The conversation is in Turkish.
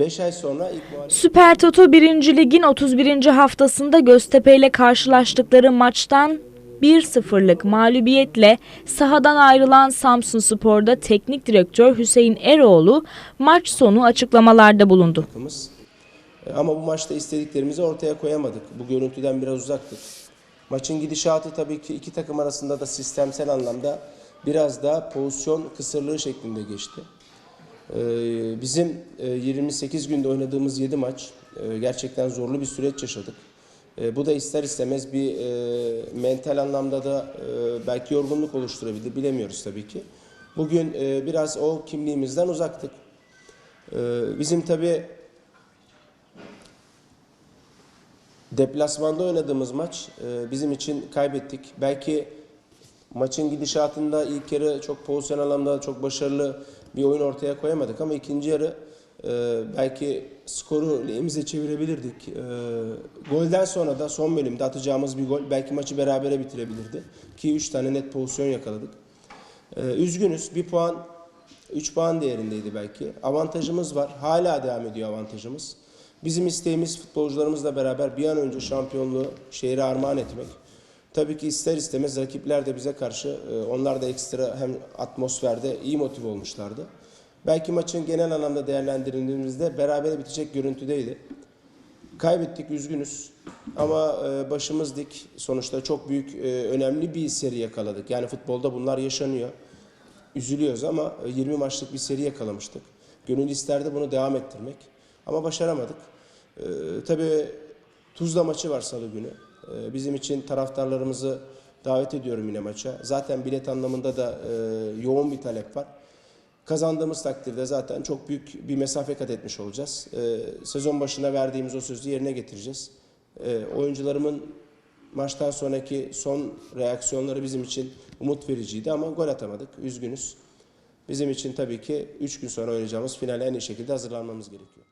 5 ay sonra ilk Süper Toto 1. Lig'in 31. haftasında Göztepe ile karşılaştıkları maçtan 1-0'lık mağlubiyetle sahadan ayrılan Samsun Spor'da teknik direktör Hüseyin Eroğlu maç sonu açıklamalarda bulundu. E, Ama bu maçta istediklerimizi ortaya koyamadık. Bu görüntüden biraz uzaktık. Maçın gidişatı tabii ki iki takım arasında da sistemsel anlamda biraz daha pozisyon kısırlığı şeklinde geçti. E, Bizim e, 28 günde oynadığımız 7 maç e, gerçekten zorlu bir süreç yaşadık. E, Bu da ister istemez bir e, mental anlamda da e, belki yorgunluk oluşturabilir bilemiyoruz tabii ki. Bugün e, biraz o kimliğimizden uzaktık. E, Bizim tabii Deplasmanda oynadığımız maç e, bizim için kaybettik. Belki maçın gidişatında ilk yarı çok pozisyon anlamda çok başarılı bir oyun ortaya koyamadık ama ikinci yarı e, belki skoru lehimize çevirebilirdik. E, golden sonra da son bölümde atacağımız bir gol belki maçı berabere bitirebilirdi. Ki 3 tane net pozisyon yakaladık. E, üzgünüz. Bir puan 3 puan değerindeydi belki. Avantajımız var. Hala devam ediyor avantajımız. Bizim isteğimiz futbolcularımızla beraber bir an önce şampiyonluğu şehre armağan etmek. Tabii ki ister istemez rakipler de bize karşı e, onlar da ekstra hem atmosferde iyi motive olmuşlardı. Belki maçın genel anlamda değerlendirildiğimizde berabere bitecek görüntüdeydi. Kaybettik üzgünüz ama e, başımız dik. Sonuçta çok büyük e, önemli bir seri yakaladık. Yani futbolda bunlar yaşanıyor. Üzülüyoruz ama e, 20 maçlık bir seri yakalamıştık. Gönül isterdi bunu devam ettirmek ama başaramadık. Tabii Tuzla maçı var salı günü. E, bizim için taraftarlarımızı davet ediyorum yine maça. Zaten bilet anlamında da e, yoğun bir talep var. Kazandığımız takdirde zaten çok büyük bir mesafe kat etmiş olacağız. E, sezon başına verdiğimiz o sözü yerine getireceğiz. E, oyuncularımın maçtan sonraki son reaksiyonları bizim için umut vericiydi ama gol atamadık. Üzgünüz. Bizim için tabii ki 3 gün sonra oynayacağımız finale en iyi şekilde hazırlanmamız gerekiyor.